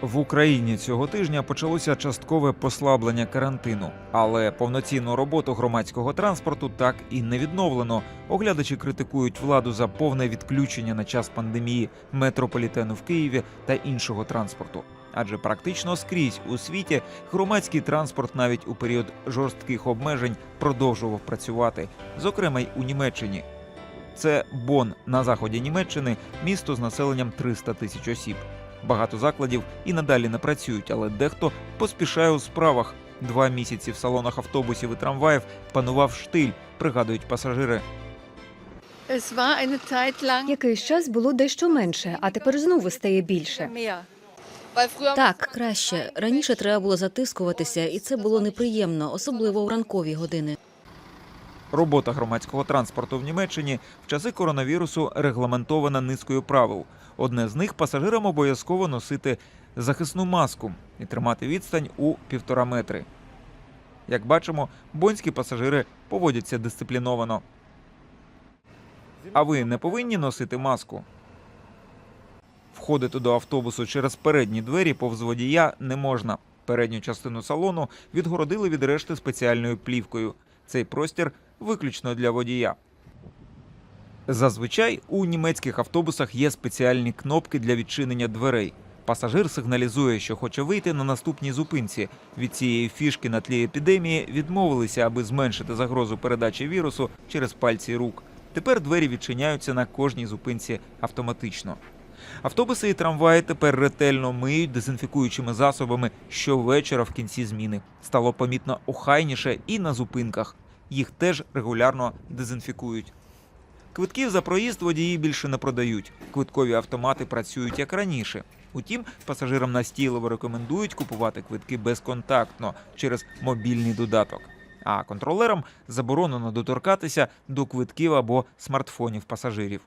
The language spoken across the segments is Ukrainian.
В Україні цього тижня почалося часткове послаблення карантину, але повноцінну роботу громадського транспорту так і не відновлено. Оглядачі критикують владу за повне відключення на час пандемії метрополітену в Києві та іншого транспорту. Адже практично скрізь у світі громадський транспорт навіть у період жорстких обмежень продовжував працювати, зокрема й у Німеччині. Це Бон на заході Німеччини, місто з населенням 300 тисяч осіб. Багато закладів і надалі не працюють, але дехто поспішає у справах. Два місяці в салонах автобусів і трамваїв панував штиль, пригадують пасажири. Якийсь час було дещо менше, а тепер знову стає більше. Так, краще. Раніше треба було затискуватися, і це було неприємно, особливо у ранкові години. Робота громадського транспорту в Німеччині в часи коронавірусу регламентована низкою правил. Одне з них пасажирам обов'язково носити захисну маску і тримати відстань у півтора метри. Як бачимо, бонські пасажири поводяться дисципліновано. А ви не повинні носити маску? Входити до автобусу через передні двері повз водія не можна. Передню частину салону відгородили від решти спеціальною плівкою. Цей простір виключно для водія. Зазвичай у німецьких автобусах є спеціальні кнопки для відчинення дверей. Пасажир сигналізує, що хоче вийти на наступній зупинці. Від цієї фішки на тлі епідемії відмовилися, аби зменшити загрозу передачі вірусу через пальці рук. Тепер двері відчиняються на кожній зупинці автоматично. Автобуси і трамваї тепер ретельно миють дезінфікуючими засобами щовечора в кінці зміни. Стало помітно охайніше і на зупинках. Їх теж регулярно дезінфікують. Квитків за проїзд водії більше не продають. Квиткові автомати працюють як раніше. Утім, пасажирам настійливо рекомендують купувати квитки безконтактно через мобільний додаток. А контролерам заборонено доторкатися до квитків або смартфонів пасажирів.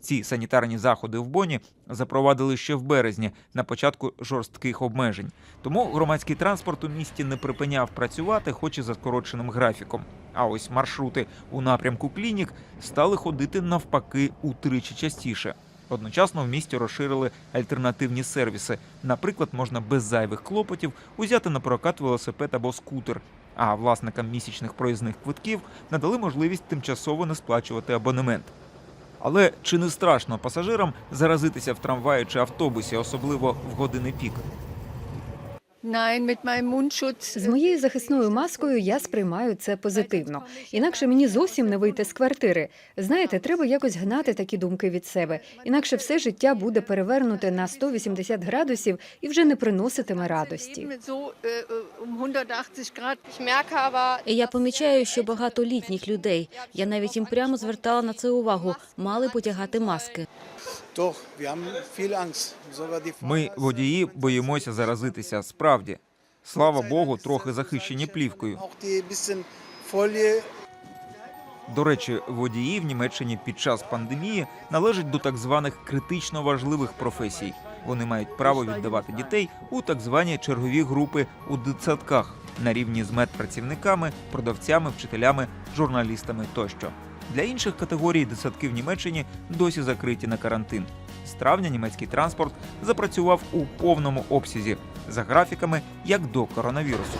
Ці санітарні заходи в Боні запровадили ще в березні на початку жорстких обмежень. Тому громадський транспорт у місті не припиняв працювати, хоч і за скороченим графіком. А ось маршрути у напрямку клінік стали ходити навпаки утричі частіше. Одночасно в місті розширили альтернативні сервіси. Наприклад, можна без зайвих клопотів узяти на прокат велосипед або скутер. А власникам місячних проїзних квитків надали можливість тимчасово не сплачувати абонемент. Але чи не страшно пасажирам заразитися в трамваї чи автобусі, особливо в години пік? З моєю захисною маскою я сприймаю це позитивно. Інакше мені зовсім не вийти з квартири. Знаєте, треба якось гнати такі думки від себе. Інакше все життя буде перевернуте на 180 градусів і вже не приноситиме радості. Leben so 180 Grad. Ich merke aber, І я помічаю, що багато літніх людей. Я навіть їм прямо звертала на це увагу. Мали потягати маски. Ми, водії, боїмося заразитися. Справді, слава Богу, трохи захищені плівкою. До речі, водії в Німеччині під час пандемії належать до так званих критично важливих професій. Вони мають право віддавати дітей у так звані чергові групи у дитсадках на рівні з медпрацівниками, продавцями, вчителями, журналістами тощо. Для інших категорій дитсадки в Німеччині досі закриті на карантин. З травня німецький транспорт запрацював у повному обсязі за графіками як до коронавірусу.